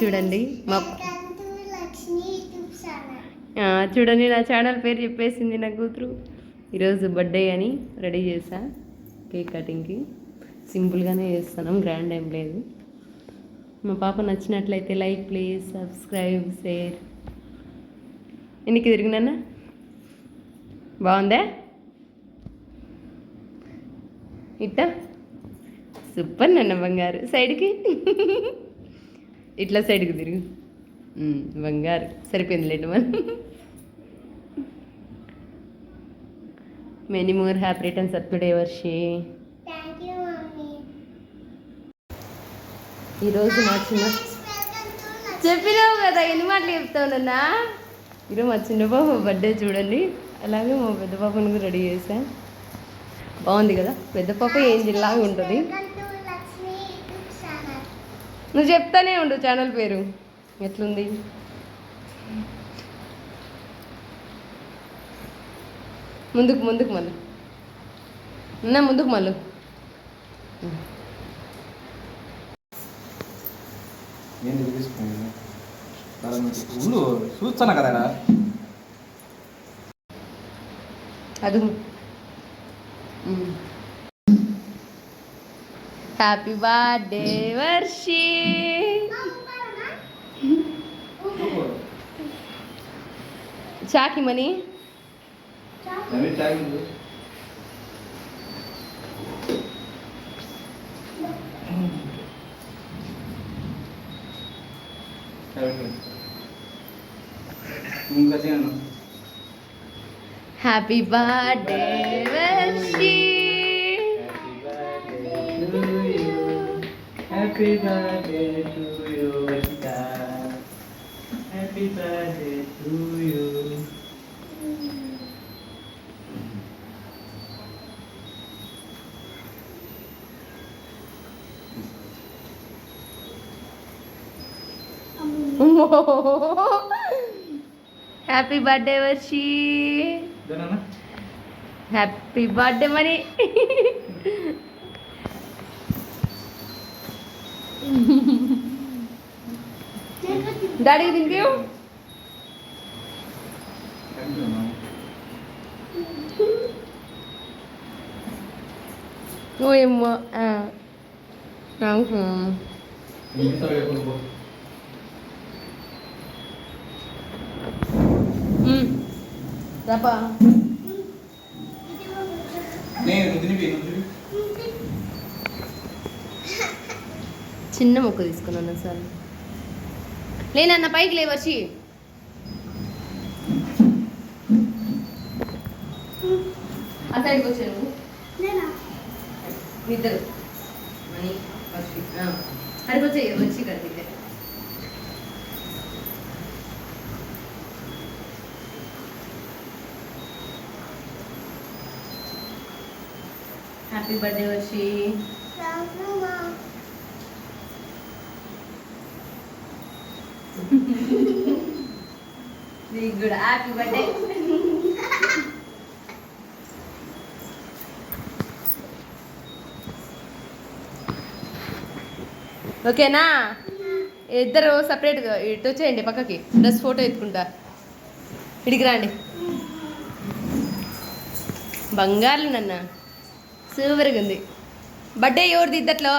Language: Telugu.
చూడండి. మా చూడండి నా ఛానల్ పేరు చెప్పేసింది నా కూతురు. ఈరోజు బర్త్డే అని రెడీ చేసా కేక్ కటింగ్కి సింపుల్గానే చేస్తున్నాం గ్రాండ్ ఏం లేదు. మా పాప నచ్చినట్లయితే లైక్ ప్లీజ్ సబ్స్క్రైబ్ షేర్ ఎన్నికి తిరిగినా బాగుందా? ఇట్టా? సూపర్ నన్న బంగారు. సైడ్కి ఇట్లా సైడ్కి తిరుగు. బంగారు. సరిపోయింది లేండి మన many more happy returns of today Varshi ఈరోజు మా చిన్న చెప్పినావు కదా ఎన్ని మాటలు చెప్తావునన్నా ఈరోజు మా చిన్న బాబు బర్త్డే చూడండి. అలాగే మా పెద్ద పాపను కూడా రెడీ చేశా. బాగుంది కదా? పెద్ద పాప ఏం జిల్లాగా ఉంటుంది. నువ్వు చెప్తానే ఉండు ఛానల్ పేరు. ఎట్లుంది? ముందుకు ముందుకు మళ్ళీ. ఉన్నా ముందుకు మళ్ళీ. ఏంది ఇది తీసుకునేది? దాని నుంచి ఉండు చూస్తున్నా కదా ఈడ. అది happy birthday Varshi చాకి money Naveen tag ఉంది. నవీన్. ఇంకా చేయను happy birthday Varshi happy birthday to you happy birthday to you happy birthday Varshi ఇదేనా హ్యాపీ బర్త్డే మరి డాడీకి తినిపి ఓయమ్మో రాపా నేను తినిపి చిన్న మొక్క తీసుకున్నాను సార్. లేనన్న పైకి లే వచ్చి ఆ సైడ్కి వచ్చాను ఇద్దరు అడిగి వచ్చి వచ్చి కదా ఇద్దరు హ్యాపీ బర్త్డే వచ్చి నీకు కూడా హ్యాపీ బర్త్డే. ఓకేనా? ఇద్దరు సపరేట్గా ఇటు వచ్చేయండి పక్కకి. డ్రెస్ ఫోటో ఎత్తుకుంటా. ఇడికి రండి. బంగారు నన్న. సూపర్గా ఉంది. బర్త్డే ఎవరిది ఇద్దట్లో?